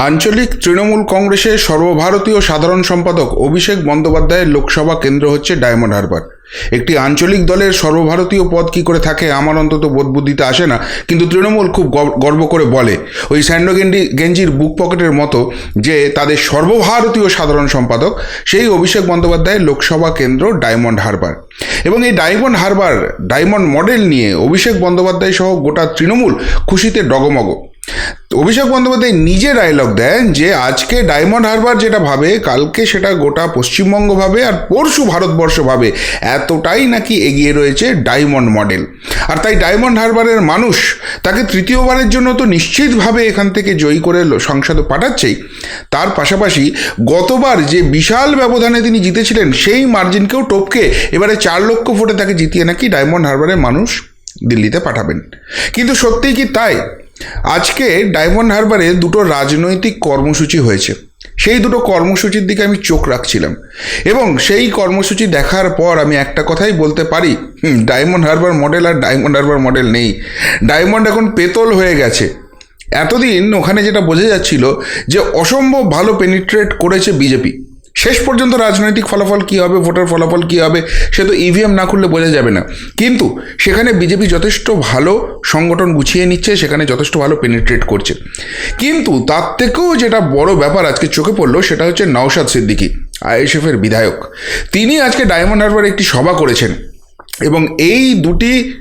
আঞ্চলিক তৃণমূল কংগ্রেসের সর্বভারতীয় সাধারণ সম্পাদক অভিষেক বন্দ্যোপাধ্যায়ের লোকসভা কেন্দ্র হচ্ছে ডায়মন্ড হারবার। একটি আঞ্চলিক দলের সর্বভারতীয় পদ কি করে থাকে আমার অন্তত বোধ বুদ্ধিতে আসে না, কিন্তু তৃণমূল খুব গর্ব- করে বলে। ওই স্যান্ডো গেন্ডি, গেঞ্জির বুক পকেটের মতো যে তাদের সর্বভারতীয় সাধারণ সম্পাদক, সেই অভিষেক বন্দ্যোপাধ্যায়ের লোকসভা কেন্দ্র ডায়মন্ড হারবার। এবং এই ডায়মন্ড হারবার, ডায়মন্ড মডেল নিয়ে অভিষেক বন্দ্যোপাধ্যায় সহ গোটা তৃণমূল খুশিতে ডগমগ। অভিষেক বন্দ্যোপাধ্যায় নিজে ডায়লগ দেন যে আজকে ডায়মন্ড হারবার যেটা ভাবে, কালকে সেটা গোটা পশ্চিমবঙ্গ ভাবে আর পরশু ভারতবর্ষ ভাবে। এতটাই নাকি এগিয়ে রয়েছে ডায়মন্ড মডেল আর তাই ডায়মন্ড হারবারের মানুষ তাকে তৃতীয়বারের জন্য তো নিশ্চিতভাবে এখান থেকে জয়ী করে সংসদে পাঠাচ্ছেই। তার পাশাপাশি গতবার যে বিশাল ব্যবধানে তিনি জিতেছিলেন, সেই মার্জিনকেও টপকে এবারে চার লক্ষ ভোটে তাকে জিতিয়ে নাকি ডায়মন্ড হারবারের মানুষ দিল্লিতে পাঠাবেন। কিন্তু সত্যিই কি তাই? আজকে ডায়মন্ড হারবারে দুটো রাজনৈতিক কর্মসূচি হয়েছে। সেই দুটো কর্মসূচির দিকে আমি চোখ রাখছিলাম এবং সেই কর্মসূচি দেখার পর আমি একটা কথাই বলতে পারি ডায়মন্ড হারবার মডেল আর ডায়মন্ড হারবার মডেল নেই। ডায়মন্ড এখন পেতল হয়ে গেছে। এতদিন ওখানে যেটা বোঝা যাচ্ছিল যে অসম্ভব ভালো পেনিট্রেট করেছে বিজেপি। শেষ পর্যন্ত রাজনৈতিক ফলাফল কী হবে, ভোটার ফলাফল কী হবে, সে তো ইভিএম না খুললে বোঝা যাবে না। কিন্তু সেখানে বিজেপি যথেষ্ট ভালো সংগঠন গুছিয়ে নিচ্ছে, সেখানে যথেষ্ট ভালো পেনিট্রেট করছে। কিন্তু তার থেকেও যেটা বড় ব্যাপার আজকে চোখে পড়ল, সেটা হচ্ছে নওশাদ সিদ্দিকী আইএসএফের বিধায়ক। তিনি আজকে ডায়মন্ড হারবার একটি সভা করেছেন এবং এই দুটি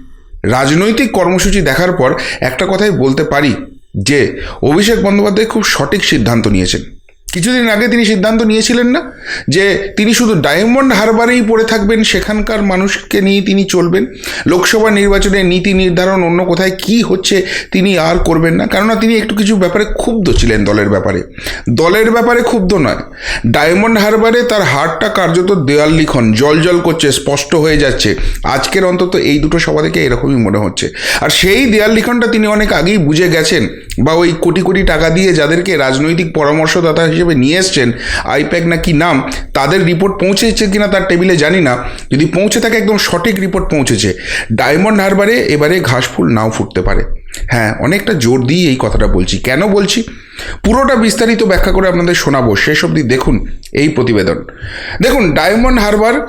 রাজনৈতিক কর্মসূচি দেখার পর একটা কথাই বলতে পারি যে, অভিষেক বন্দ্যোপাধ্যায় খুব সঠিক সিদ্ধান্ত নিয়েছেন। কিছুদিন আগে তিনি সিদ্ধান্ত নিয়েছিলেন না যে তিনি শুধু ডায়মন্ড হারবারেই পড়ে থাকবেন, সেখানকার মানুষকে নিয়ে তিনি চলবেন। লোকসভা নির্বাচনে নীতি নির্ধারণ অন্য কোথায় কি হচ্ছে তিনি আর করবেন না। কেননা তিনি একটু কিছু ব্যাপারে ক্ষুব্ধ ছিলেন দলের ব্যাপারে। দলের ব্যাপারে ক্ষুব্ধ নয়। ডায়মন্ড হারবারে তার হারটা কার্যত দেওয়াল লিখন, জল জল করছে, স্পষ্ট হয়ে যাচ্ছে। আজকের অন্তত এই দুটো সভা থেকে এরকমই মনে হচ্ছে। আর সেই দেয়াল লিখনটা তিনি অনেক আগেই বুঝে গেছেন। বা ওই কোটি কোটি টাকা দিয়ে যাদেরকে রাজনৈতিক পরামর্শদাতা হিসেবে নিয়ে এসছেন আইপ্যাক না কি নাম, তাদের রিপোর্ট পৌঁছেছে কিনা তার টেবিলে জানি না। যদি পৌঁছে থাকে একদম সঠিক রিপোর্ট পৌঁছেছে। ডায়মন্ড হারবারে এবারে ঘাসফুল নাও ফুটতে পারে। হ্যাঁ অনেকটা জোর দিয়ে এই কথাটা বলছি। কেন বলছি? পুরোটা বিস্তারিত ব্যাখ্যা করে আপনাদের শোনাবো। শেষ অবধি দেখুন এই প্রতিবেদন। দেখুন ডায়মন্ড হারবার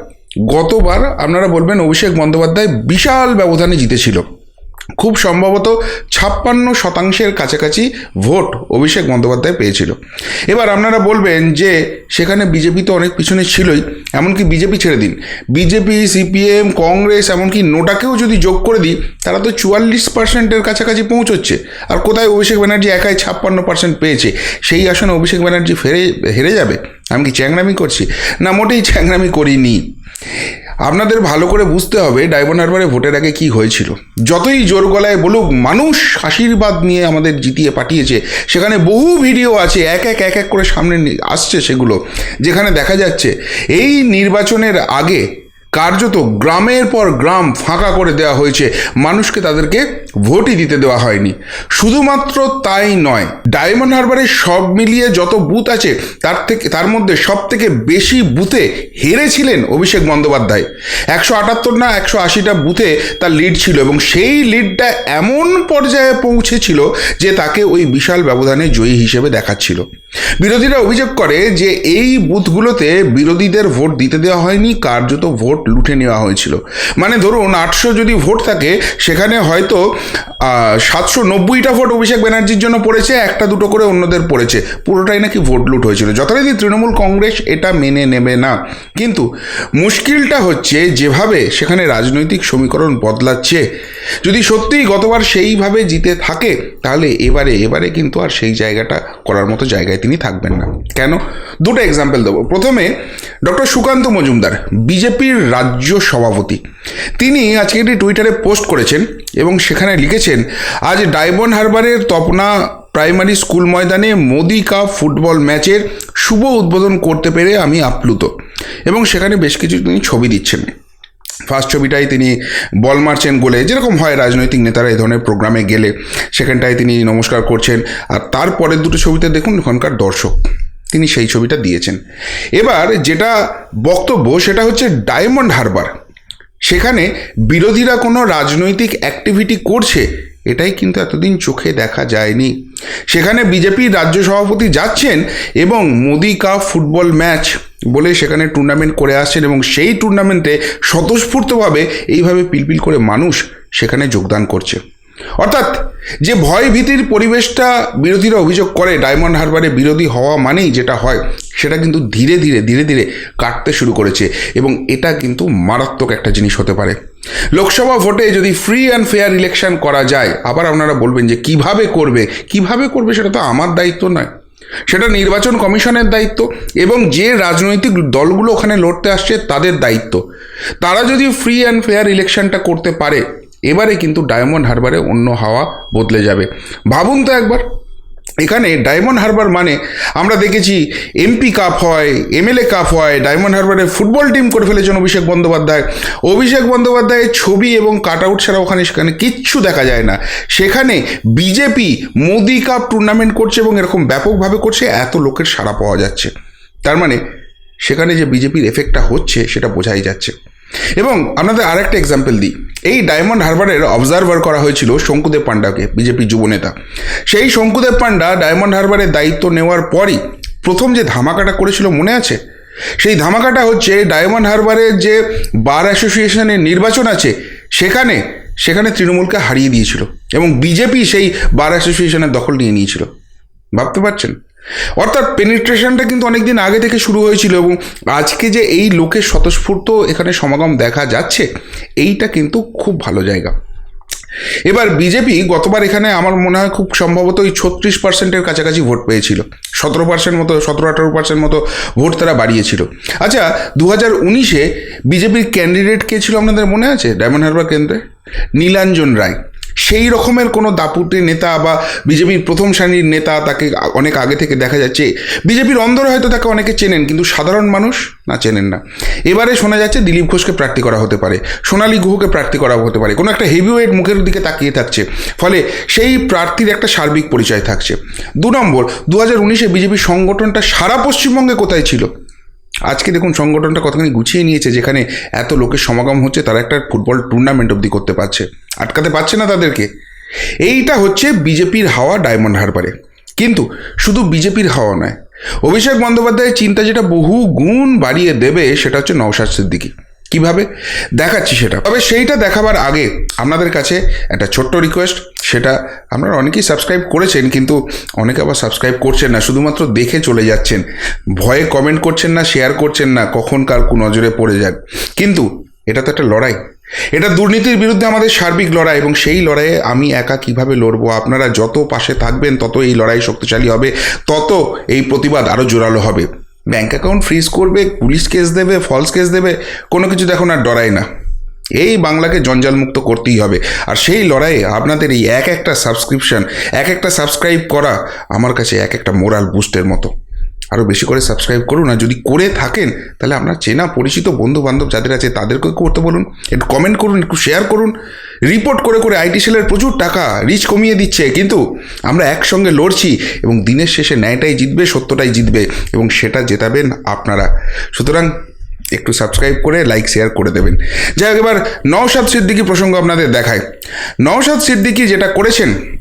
গতবার আপনারা বলবেন অভিষেক বন্দ্যোপাধ্যায় বিশাল ব্যবধানে জিতেছিল। খুব সম্ভবত ছাপ্পান্ন শতাংশের কাছাকাছি ভোট অভিষেক বন্দ্যোপাধ্যায় পেয়েছিল। এবার আপনারা বলবেন যে সেখানে বিজেপি তো অনেক পিছনে ছিলই, এমনকি বিজেপি ছেড়ে দিন। বিজেপি, সিপিএম, কংগ্রেস, এমনকি নোটাকেও যদি যোগ করে দিই, তারা তো চুয়াল্লিশ পার্সেন্টের কাছাকাছি পৌঁছচ্ছে। আর কোথায় অভিষেক ব্যানার্জি একাই ছাপ্পান্ন পার্সেন্ট পেয়েছে? সেই আসনে অভিষেক ব্যানার্জি ফেরে, হেরে যাবে? আমি কি চ্যাংরামি করছি? না, মোটেই চ্যাংরামি করিনি। আপনাদের ভালো করে বুঝতে হবে ডায়মন্ড হারবারে ভোটের আগে কী হয়েছিল। যতই জোর গলায় বলুক, মানুষ আশীর্বাদ নিয়ে আমাদের জিতিয়ে পাঠিয়েছে। সেখানে বহু ভিডিও আছে, এক এক এক এক করে সামনে আসছে সেগুলো। যেখানে দেখা যাচ্ছে, এই নির্বাচনের আগে কার্যত গ্রামের পর গ্রাম ফাঁকা করে দেওয়া হয়েছে। মানুষকে তাদেরকে ভোটই দিতে দেওয়া হয়নি। শুধুমাত্র তাই নয়, ডায়মন্ড হারবারে সব মিলিয়ে যত বুথ আছে, তার থেকে তার মধ্যে সব থেকে বেশি বুথে হেরেছিলেন অভিষেক বন্দ্যোপাধ্যায়। একশো আটাত্তর না একশো আশিটা বুথে তার লিড ছিল এবং সেই লিডটা এমন পর্যায়ে পৌঁছেছিল যে তাকে ওই বিশাল ব্যবধানে জয়ী হিসেবে দেখাচ্ছিল। বিরোধীরা অভিযোগ করে যে এই বুথগুলোতে বিরোধীদের ভোট দিতে দেওয়া হয়নি, কার্যত ভোট লুটে নেওয়া হয়েছিল। মানে ধরুন, আটশো যদি ভোট থাকে, সেখানে হয়তো সাতশো নব্বইটা ভোট অভিষেক ব্যানার্জির জন্য পড়েছে, একটা দুটো করে অন্যদের পড়েছে। পুরোটাই নাকি ভোট লুট হয়েছিল। যথারীতি তৃণমূল কংগ্রেস এটা মেনে নেবে না। কিন্তু মুশকিলটা হচ্ছে, যেভাবে সেখানে রাজনৈতিক সমীকরণ বদলাচ্ছে, যদি সত্যিই গতবার সেইভাবে জিতে থাকে, তাহলে এবারে এবারে কিন্তু আর সেই জায়গাটা করার মতো জায়গায় তিনি থাকবেন না। কেন? দুটো এক্সাম্পল দেবো। প্রথমে ডক্টর সুকান্ত মজুমদার, বিজেপির রাজ্য সভাপতি। তিনি আজকে একটি টুইটারে পোস্ট করেছেন এবং সেখানে লিখেছেন, আজ ডায়মন্ড হারবারের তপনা প্রাইমারি স্কুল ময়দানে মোদি কাপ ফুটবল ম্যাচের শুভ উদ্বোধন করতে পেরে আমি আপ্লুত। এবং সেখানে বেশ কিছু তিনি ছবি দিচ্ছেন। ফার্স্ট ছবিটাই তিনি বল মারছেন গোলে, যেরকম হয় রাজনৈতিক নেতারা এই ধরনের প্রোগ্রামে গেলে। সেখানটায় তিনি নমস্কার করছেন। আর তারপরের দুটো ছবিতে দেখুন, ওখানকার দর্শক, তিনি সেই ছবিটা দিয়েছেন। এবার যেটা বক্তব্য, সেটা হচ্ছে ডায়মন্ড হারবার। সেখানে বিরোধীরা কোনো রাজনৈতিক অ্যাক্টিভিটি করছে, এটাই কিন্তু এতদিন চোখে দেখা যায়নি। সেখানে বিজেপির রাজ্য সভাপতি যাচ্ছেন এবং মোদি কাপ ফুটবল ম্যাচ বলে সেখানে টুর্নামেন্ট করে আসছেন এবং সেই টুর্নামেন্টে স্বতঃস্ফূর্তভাবে এইভাবে পিলপিল করে মানুষ সেখানে যোগদান করছে। অর্থাৎ যে ভয় ভীতির পরিবেশটা বিরোধীরা অভিযোগ করে ডায়মন্ড হারবারে বিরোধী হওয়া মানেই যেটা হয়, সেটা কিন্তু ধীরে ধীরে ধীরে ধীরে কাটতে শুরু করেছে এবং এটা কিন্তু মারাত্মক একটা জিনিস হতে পারে। লোকসভা ভোটে যদি ফ্রি অ্যান্ড ফেয়ার ইলেকশন করা যায়, আবার আপনারা বলবেন যে কীভাবে করবে? কীভাবে করবে সেটা তো আমার দায়িত্ব নয়। সেটা নির্বাচন কমিশনের দায়িত্ব এবং যে রাজনৈতিক দলগুলো ওখানে লড়তে আসছে তাদের দায়িত্ব। তারা যদি ফ্রি অ্যান্ড ফেয়ার ইলেকশনটা করতে পারে, এবারে কিন্তু ডায়মন্ড হারবারে অন্য হাওয়া বদলে যাবে। ভাবুন তো একবার। এখানে ডায়মন্ড হারবার মানে আমরা দেখেছি এমপি কাপ হয় এমএলএ কাপ হয় ডায়মন্ড হারবারে ফুটবল টিম করে ফেলেছেন অভিষেক বন্দ্যোপাধ্যায়। অভিষেক বন্দ্যোপাধ্যায়ের ছবি এবং কাট আউট ছাড়া ওখানে সেখানে কিচ্ছু দেখা যায় না। সেখানে বিজেপি মোদি কাপ টুর্নামেন্ট করছে এবং এরকম ব্যাপকভাবে করছে, এত লোকের সাড়া পাওয়া যাচ্ছে। তার মানে সেখানে যে বিজেপির এফেক্টটা হচ্ছে, সেটা বোঝাই যাচ্ছে। এবং আপনাদের আরেকটা এক্সাম্পল দিই। এই ডায়মন্ড হারবারের অবজারভার করা হয়েছিল শঙ্কুদেব পান্ডাকে, বিজেপি যুবনেতা সেই শঙ্কুদেব পান্ডা ডায়মন্ড হারবারের দায়িত্ব নেওয়ার পরই প্রথম যে ধামাকাটা করেছিল মনে আছে? সেই ধামাকাটা হচ্ছে ডায়মন্ড হারবারের যে বার অ্যাসোসিয়েশনের নির্বাচন আছে, সেখানে সেখানে তৃণমূলকে হারিয়ে দিয়েছিল এবং বিজেপি সেই বার অ্যাসোসিয়েশনের দখল নিয়ে নিয়েছিল। ভাবতে পারছেন? অর্থাৎ পেনিট্রেশনটা কিন্তু অনেকদিন আগে থেকে শুরু হয়েছিল এবং আজকে যে এই লোকের স্বতঃস্ফূর্ত এখানে সমাগম দেখা যাচ্ছে, এইটা কিন্তু খুব ভালো জায়গা। এবার বিজেপি গতবার এখানে আমার মনে হয় খুব সম্ভবত ওই ছত্রিশ পার্সেন্টের কাছাকাছি ভোট পেয়েছিল। সতেরো পার্সেন্ট মতো, সতেরো আঠারো পার্সেন্ট মতো ভোট তারা বাড়িয়েছিল। আচ্ছা দু হাজার উনিশে বিজেপির ক্যান্ডিডেট কে ছিল আপনাদের মনে আছে? ডায়মন্ড হারবার কেন্দ্রে? নীলাঞ্জন রায়। সেই রকমের কোনো দাপুটে নেতা বা বিজেপির প্রথম শ্রেণির নেতা তাকে অনেক আগে থেকে দেখা যাচ্ছে। বিজেপির অন্দরে হয়তো তাকে অনেকে চেনেন, কিন্তু সাধারণ মানুষ না, চেনেন না। এবারে শোনা যাচ্ছে দিলীপ ঘোষকে প্রার্থী করা হতে পারে, সোনালী গুহকে প্রার্থী করা হতে পারে। কোনো একটা হেভিওয়েট মুখের দিকে তাকিয়ে থাকছে, ফলে সেই প্রার্থীর একটা সার্বিক পরিচয় থাকছে। দু নম্বর দু হাজার উনিশে বিজেপির সংগঠনটা সারা পশ্চিমবঙ্গে কোথায় ছিল? আজকে দেখুন সংগঠনটা কতখানি গুছিয়ে নিয়েছে, যেখানে এত লোকের সমাগম হচ্ছে, তারা একটা ফুটবল টুর্নামেন্ট অবধি করতে পারছে। আটকাতে পারছে না তাদেরকে। এইটা হচ্ছে বিজেপির হাওয়া ডায়মন্ড হারবারে। কিন্তু শুধু বিজেপির হাওয়া নয়, অভিষেক বন্দ্যোপাধ্যায়ের চিন্তা যেটা বহু গুণ বাড়িয়ে দেবে, সেটা হচ্ছে নওশাদ সিদ্দিকী। কীভাবে? দেখাচ্ছি সেটা। তবে সেইটা দেখাবার আগে আপনাদের কাছে একটা ছোট্ট রিকোয়েস্ট সেটা আপনারা অনেকেই সাবস্ক্রাইব করেছেন, কিন্তু অনেকে আবার সাবস্ক্রাইব করছেন না, শুধুমাত্র দেখে চলে যাচ্ছেন। ভয়ে কমেন্ট করছেন না শেয়ার করছেন না, কখন কার নজরে পড়ে যান কিন্তু এটা তো একটা লড়াই। এটা দুর্নীতির বিরুদ্ধে আমাদের সার্বিক লড়াই, এবং সেই লড়াইয়ে আমি একা কীভাবে লড়বো? আপনারা যত পাশে থাকবেন, তত এই লড়াই শক্তিশালী হবে, তত এই প্রতিবাদ আরও জোরালো হবে। ব্যাঙ্ক অ্যাকাউন্ট ফ্রিজ করবে, পুলিশ কেস দেবে ফলস কেস দেবে, কোনো কিছু দেখুন আর ডরাই না। এই বাংলাকে জঞ্জালমুক্ত করতেই হবে। আর সেই লড়াইয়ে আপনাদের এই এক একটা সাবস্ক্রিপশন এক একটা সাবস্ক্রাইব করা আমার কাছে এক একটা মোরাল বুস্টের মতো। আরও বেশি করে সাবস্ক্রাইব করুন। আর যদি করে থাকেন, তাহলে আপনার চেনা পরিচিত বন্ধু বান্ধব যাদের আছে তাদেরকে করতে বলুন। একটু কমেন্ট করুন, একটু শেয়ার করুন। রিপোর্ট করে করে আইটি সেলের প্রচুর টাকা রিচ কমিয়ে দিচ্ছে। কিন্তু আমরা একসঙ্গে লড়ছি এবং দিনের শেষে ন্যায়টাই জিতবে, সত্যটাই জিতবে এবং সেটা জেতাবেন আপনারা। সুতরাং একটু সাবস্ক্রাইব করে লাইক শেয়ার করে দেবেন। যাই হোক, এবার নওশাদ সিদ্দিকি প্রসঙ্গ আপনাদের দেখায় নওশাদ সিদ্দিকি যেটা করেছেন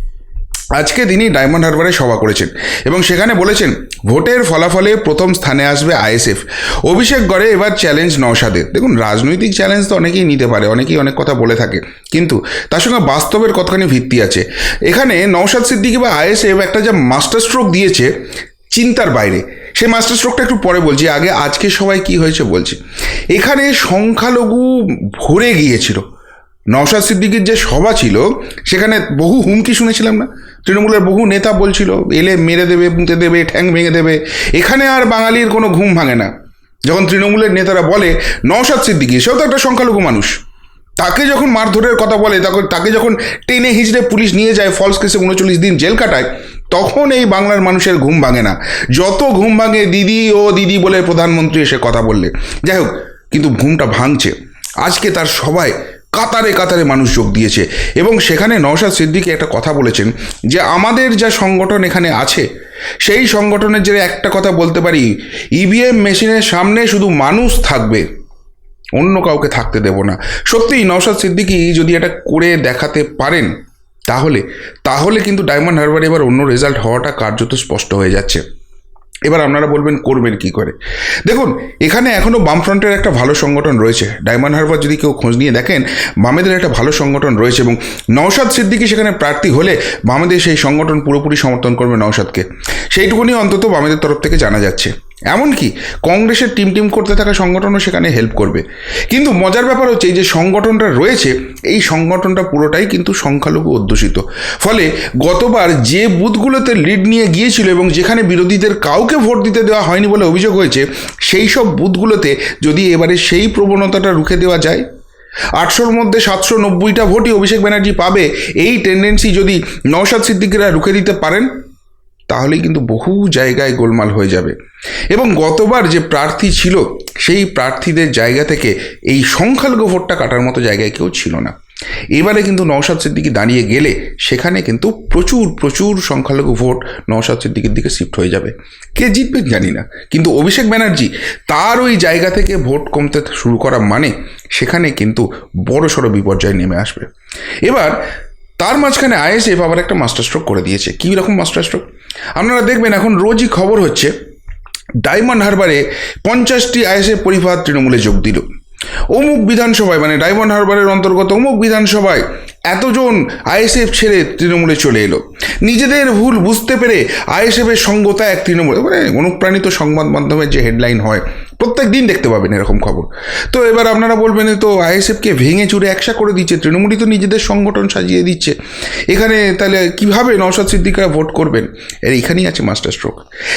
আজকে তিনি ডায়মন্ড হারবারে সভা করেছেন এবং সেখানে বলেছেন, ভোটের ফলাফলে প্রথম স্থানে আসবে আইএসএফ। অভিষেক গড়ে এবার চ্যালেঞ্জ নওশাদের। দেখুন, রাজনৈতিক চ্যালেঞ্জ তো অনেকেই নিতে পারে, অনেকেই অনেক কথা বলে থাকে। কিন্তু তার সঙ্গে বাস্তবের কতখানি ভিত্তি আছে? এখানে নওশাদ সিদ্দিকি বা আইএসএফ একটা যা মাস্টার স্ট্রোক দিয়েছে, চিন্তার বাইরে। সেই মাস্টার স্ট্রোকটা একটু পরে বলছি, আগে আজকে সবাই কি হয়েছে বলছি। এখানে সংখ্যালঘু ভরে গিয়েছিল। নওশাদ সিদ্দিকির যে সভা ছিল, সেখানে বহু হুমকি শুনেছিলাম না? তৃণমূলের বহু নেতা বলছিল, এলে মেরে দেবে, পুঁতে দেবে, ঠ্যাং ভেঙে দেবে। এখানে আর বাঙালির কোনো ঘুম ভাঙে না। যখন তৃণমূলের নেতারা বলে, নওশাদ সিদ্দিকি, সেও তো একটা সংখ্যালঘু মানুষ। তাকে যখন মারধরের কথা বলে তখন তাকে যখন টেনে হিজড়ে পুলিশ নিয়ে যায়, ফলস কেসে উনচল্লিশ দিন জেল কাটায়, তখন এই বাংলার মানুষের ঘুম ভাঙে না। যত ঘুম ভাঙে, দিদি ও দিদি বলে প্রধানমন্ত্রী এসে কথা বললে। যাই হোক, কিন্তু ঘুমটা ভাঙছে। আজকে তার সবাই কাতারে কাতারে মানুষ যোগ দিয়েছে। এবং সেখানে নওশাদ সিদ্দিকি একটা কথা বলেছেন যে, আমাদের যা সংগঠন এখানে আছে, সেই সংগঠনের যে একটা কথা বলতে পারি ইভিএম মেশিনের সামনে শুধু মানুষ থাকবে, অন্য কাউকে থাকতে দেব না। সত্যিই নওশাদ সিদ্দিকি যদি এটা করে দেখাতে পারেন, তাহলে তাহলে কিন্তু ডায়মন্ড হারবার এবার অন্য রেজাল্ট হওয়াটা কার্যত স্পষ্ট হয়ে যাচ্ছে। এবার আপনারা বলবেন, করবেন কি করে? দেখুন, এখানে এখনও বামফ্রন্টের একটা ভালো সংগঠন রয়েছে। ডায়মন্ড হারবার যদি কেউ খোঁজ নিয়ে দেখেন, বামেদের একটা ভালো সংগঠন রয়েছে এবং নওশাদ সিদ্দিকি সেখানে প্রার্থী হলে বামেদের সেই সংগঠন পুরোপুরি সমর্থন করবে নওশাদকে। সেইটুকুনি অন্তত বামেদের তরফ থেকে জানা যাচ্ছে। এমনকি কংগ্রেসের টিম টিম করতে থাকা সংগঠনও সেখানে হেল্প করবে। কিন্তু মজার ব্যাপার হচ্ছে, এই যে সংগঠনটা রয়েছে, এই সংগঠনটা পুরোটাই কিন্তু সংখ্যালঘু অধ্যুষিত। ফলে গতবার যে বুথগুলোতে লিড নিয়ে গিয়েছিল এবং যেখানে বিরোধীদের কাউকে ভোট দিতে দেওয়া হয়নি বলে অভিযোগ হয়েছে, সেই সব বুথগুলোতে যদি এবারে সেই প্রবণতাটা রুখে দেওয়া যায়, আটশোর মধ্যে সাতশো নব্বইটা ভোটই অভিষেক ব্যানার্জি পাবে, এই টেন্ডেন্সি যদি নওশাদ সিদ্দিকিরা রুখে দিতে পারেন তাহলেই কিন্তু বহু জায়গায় গোলমাল হয়ে যাবে। এবং গতবার যে প্রার্থী ছিল, সেই প্রার্থীদের জায়গা থেকে এই সংখ্যালঘু ভোটটা কাটার মতো জায়গায় কেউ ছিল না। এবারে কিন্তু নওশাদ সিদ্দিকি দাঁড়িয়ে গেলে সেখানে কিন্তু প্রচুর প্রচুর সংখ্যালঘু ভোট নওশাদ সিদ্দিকির দিকে শিফট হয়ে যাবে। কে জিতবেন জানি না। কিন্তু অভিষেক ব্যানার্জি তার ওই জায়গা থেকে ভোট কমতে শুরু করা মানে সেখানে কিন্তু বড় সড়ো বিপর্যয় নেমে আসবে। এবার তার মাঝখানে আইএসএফ আবার একটা মাস্টার স্ট্রোক করে দিয়েছে। কী রকম মাস্টার স্ট্রোক আপনারা দেখবেন এখন রোজই খবর হচ্ছে, ডায়মন্ড হারবারে পঞ্চাশটি আইএসএফ পরিবার তৃণমূলে যোগ দিল। অমুক বিধানসভায় মানে ডায়মন্ড হারবারের অন্তর্গত অমুক বিধানসভায় এতজন আইএসএফ ছেড়ে তৃণমূলে চলে এলো। নিজেদের ভুল বুঝতে পেরে আইএসএফের সঙ্গতা এক তৃণমূলে মানে অনুপ্রাণিত সংবাদ মাধ্যমের যে হেডলাইন হয় প্রত্যেক দিন দেখতে পাবেন এরকম খবর। তো এবার আপনারা বলবেন তো আইএসএফকে ভেঙে চুরে একসা করে দিচ্ছে, তৃণমূলই তো নিজেদের সংগঠন সাজিয়ে দিচ্ছে। এখানে তাহলে কীভাবে নওশাদ সিদ্দিকরা ভোট করবেন? এর এখানেই আছে মাস্টার স্ট্রোক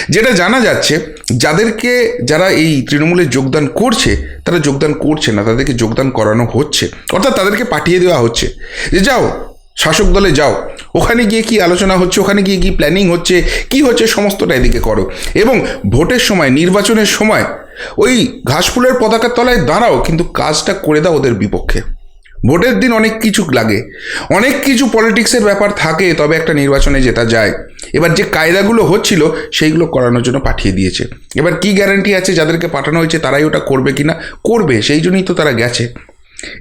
যেটা জানা যাচ্ছে, যাদেরকে যারা এই তৃণমূলে যোগদান করছে, তারা যোগদান করছে না, তাদেরকে যোগদান করানো হচ্ছে। অর্থাৎ তাদেরকে পাঠিয়ে দেওয়া হচ্ছে। যে যাও শাসক দলে যাও। ওখানে গিয়ে কি আলোচনা হচ্ছে? ওখানে গিয়ে কি প্ল্যানিং হচ্ছে? কি হচ্ছে? সমস্তটা এদিকে করো। এবং ভোটের সময়, নির্বাচনের সময় ওই ঘাসফুলের পতাকার তলায় দাঁড়াও, কিন্তু কাজটা করে দাও ওদের বিপক্ষে। ভোটের দিন অনেক কিছু লাগে। অনেক কিছু পলিটিক্সের ব্যাপার থাকে, তবে একটা নির্বাচনে যেটা যায়। এবার যে কায়দাগুলো হচ্ছিল, সেইগুলো করানোর জন্য পাঠিয়ে দিয়েছে। এবার কি গ্যারান্টি আছে যাদেরকে পাঠানো হয়েছে, তারাই ওটা করবে কি না করবে, সেই জন্যই তো তারা গেছে।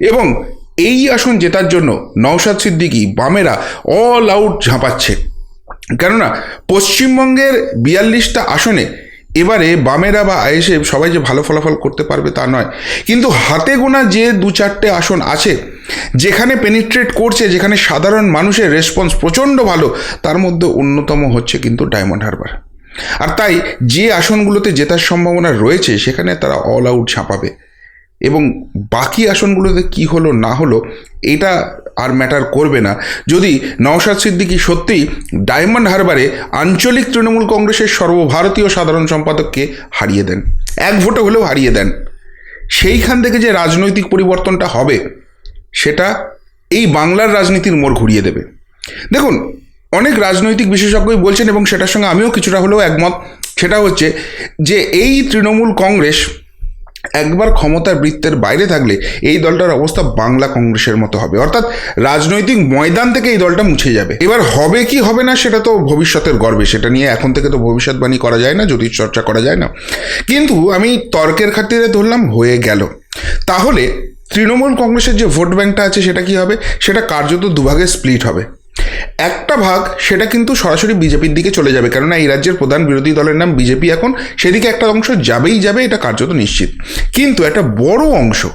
এবং এই আসন জেতার জন্য নওশাদ সিদ্দিকি বামেরা অল আউট ঝাঁপাচ্ছে। কেননা পশ্চিমবঙ্গের বিয়াল্লিশটা আসনে এবারে বামেরা বা আইএসএফ সবাই যে ভালো ফলাফল করতে পারবে তা নয়। কিন্তু হাতে গোনা যে দু চারটে আসন আছে, যেখানে পেনিট্রেট করছে, যেখানে সাধারণ মানুষের রেসপন্স প্রচণ্ড ভালো, তার মধ্যে অন্যতম হচ্ছে কিন্তু ডায়মন্ড হারবার আর তাই যে আসনগুলোতে জেতার সম্ভাবনা রয়েছে, সেখানে তারা অল আউট ঝাঁপাবে। এবং বাকি আসনগুলোতে কি হলো, না হলো, এটা আর ম্যাটার করবে না। যদি নওশাদ সিদ্দিকি সত্যিই ডায়মন্ড হারবারে আঞ্চলিক তৃণমূল কংগ্রেসের সর্বভারতীয় সাধারণ সম্পাদককে হারিয়ে দেন, এক ভোটে হলেও হারিয়ে দেন, সেইখান থেকে যে রাজনৈতিক পরিবর্তনটা হবে, সেটা এই বাংলার রাজনীতির মোড় ঘুরিয়ে দেবে। দেখুন, অনেক রাজনৈতিক বিশেষজ্ঞই বলছেন এবং সেটার সঙ্গে আমিও কিছুটা হলেও একমত, সেটা হচ্ছে যে এই তৃণমূল কংগ্রেস একবার ক্ষমতার বৃত্তের বাইরে থাকলে এই দলটার অবস্থা বাংলা কংগ্রেসের মতো হবে। অর্থাৎ রাজনৈতিক ময়দান থেকে এই দলটা মুছে যাবে। এবার হবে কি হবে না সেটা তো ভবিষ্যতের গর্বে। সেটা নিয়ে এখন থেকে তো ভবিষ্যৎবাণী করা যায় না, জ্যোতিষ চর্চা করা যায় না। কিন্তু আমি তর্কের খাতিরে ধরলাম, হয়ে গেল। তাহলে তৃণমূল কংগ্রেসের যে ভোট ব্যাংকটা আছে সেটা কি হবে? সেটা কার্যত দুভাগে স্প্লিট হবে। একটা ভাগ সেটা কিন্তু সরাসরি বিজেপির দিকে চলে যাবে। কেননা এই রাজ্যের প্রধান বিরোধী দলের নাম বিজেপি এখন সেদিকে একটা অংশ যাবেই যাবে, এটা কার্যত নিশ্চিত। কিন্তু একটা বড় অংশ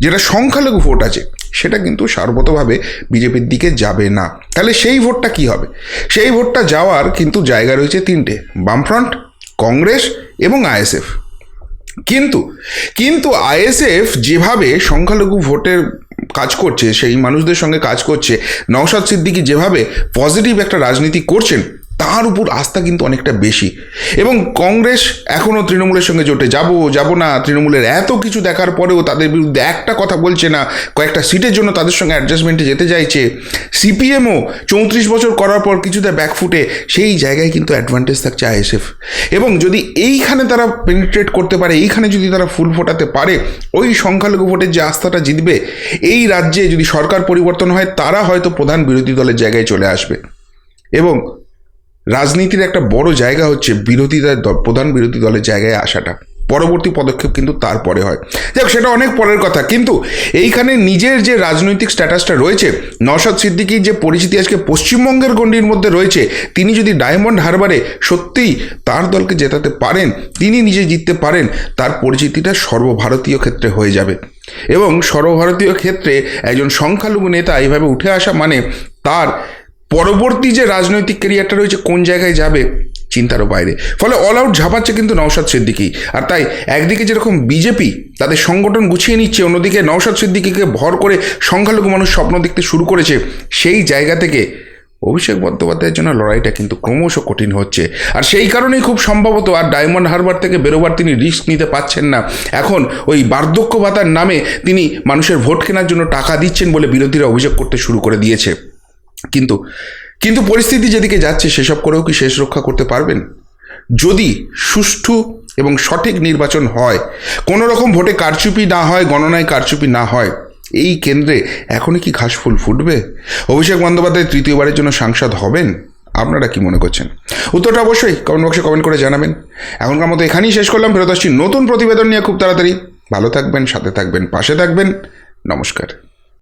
যেটা সংখ্যালঘু ভোট আছে, সেটা কিন্তু সার্বতভাবে বিজেপির দিকে যাবে না। তাহলে সেই ভোটটা কি হবে? সেই ভোটটা যাওয়ার কিন্তু জায়গা রয়েছে তিনটে, বামফ্রন্ট, কংগ্রেস এবং আইএসএফ। কিন্তু কিন্তু আইএসএফ যেভাবে সংখ্যালঘু ভোটের কাজ করছে সেই মানুষদের সঙ্গে কাজ করছে। নওশাদ সিদ্দিকি যেভাবে পজিটিভ একটা রাজনীতি করছেন তার উপর আস্থা কিন্তু অনেকটা বেশি। এবং কংগ্রেস এখনও তৃণমূলের সঙ্গে জোটে। যাব যাব না। তৃণমূলের এত কিছু দেখার পরেও তাদের বিরুদ্ধে একটা কথা বলছে না। কয়েকটা সিটের জন্য তাদের সঙ্গে অ্যাডজাস্টমেন্টে যেতে চাইছে। সিপিএমও চৌত্রিশ বছর করার পর কিছুতে ব্যাকফুটে সেই জায়গায় কিন্তু অ্যাডভান্টেজ থাকছে আইএসএফ এবং যদি এইখানে তারা পেনিট্রেট করতে পারে, এইখানে যদি তারা ফুল ফোটাতে পারে, ওই সংখ্যালঘু ভোটের যে আস্থাটা জিতবে, এই রাজ্যে যদি সরকার পরিবর্তন হয়, তারা হয়তো প্রধান বিরোধী দলের জায়গায় চলে আসবে। এবং রাজনীতির একটা বড় জায়গা হচ্ছে বিরোধী দল প্রধান বিরোধী দলের জায়গায় আসাটা। পরবর্তী পদক্ষেপ কিন্তু তারপরে হয়। যাক, সেটা অনেক পরের কথা। কিন্তু এইখানে নিজের যে রাজনৈতিক স্ট্যাটাসটা রয়েছে, নওশাদ সিদ্দিকির যে পরিচিতি আজকে পশ্চিমবঙ্গের গণ্ডির মধ্যে রয়েছে, তিনি যদি ডায়মন্ড হারবারে সত্যিই তার দলকে জেতাতে পারেন, তিনি নিজে জিততে পারেন, তার পরিচিতিটা সর্বভারতীয় ক্ষেত্রে হয়ে যাবে। এবং সর্বভারতীয় ক্ষেত্রে একজন সংখ্যালঘু নেতা এইভাবে উঠে আসা মানে তার পরবর্তী যে রাজনৈতিক ক্যারিয়ারটা রয়েছে, কোন জায়গায় যাবে, চিন্তারও বাইরে। ফলে অল আউট ঝাঁপাচ্ছে কিন্তু নওশাদ সিদ্দিকি। আর তাই একদিকে যেরকম বিজেপি তাদের সংগঠন গুছিয়ে নিচ্ছে, অন্যদিকে নওশাদ সিদ্দিকিকে ভর করে সংখ্যালঘু মানুষ স্বপ্ন দেখতে শুরু করেছে। সেই জায়গা থেকে অভিষেক বন্দ্যোপাধ্যায়ের জন্য লড়াইটা কিন্তু ক্রমশ কঠিন হচ্ছে। আর সেই কারণেই খুব সম্ভবত আর ডায়মন্ড হারবার থেকে বেরোবার তিনি রিস্ক নিতে পাচ্ছেন না। এখন ওই বার্ধক্য ভাতার নামে তিনি মানুষের ভোট কেনার জন্য টাকা দিচ্ছেন বলে বিরোধীরা অভিযোগ করতে শুরু করে দিয়েছে। কিন্তু কিন্তু পরিস্থিতি যেদিকে যাচ্ছে, সেসব করেও কি শেষ রক্ষা করতে পারবেন? যদি সুষ্ঠু এবং সঠিক নির্বাচন হয় কোনো রকম ভোটে কারচুপি না হয়, গণনায় কারচুপি না হয়, এই কেন্দ্রে এখনই কি ঘাসফুল ফুটবে? অভিষেক বন্দ্যোপাধ্যায় তৃতীয়বারের জন্য সাংসদ হবেন? আপনারা কি মনে করছেন? উত্তরটা অবশ্যই কমেন্ট বক্সে কমেন্ট করে জানাবেন। এখনকার মতো এখানেই শেষ করলাম। ফেরত আসছি নতুন প্রতিবেদন নিয়ে খুব তাড়াতাড়ি। ভালো থাকবেন, সাথে থাকবেন, পাশে থাকবেন। নমস্কার।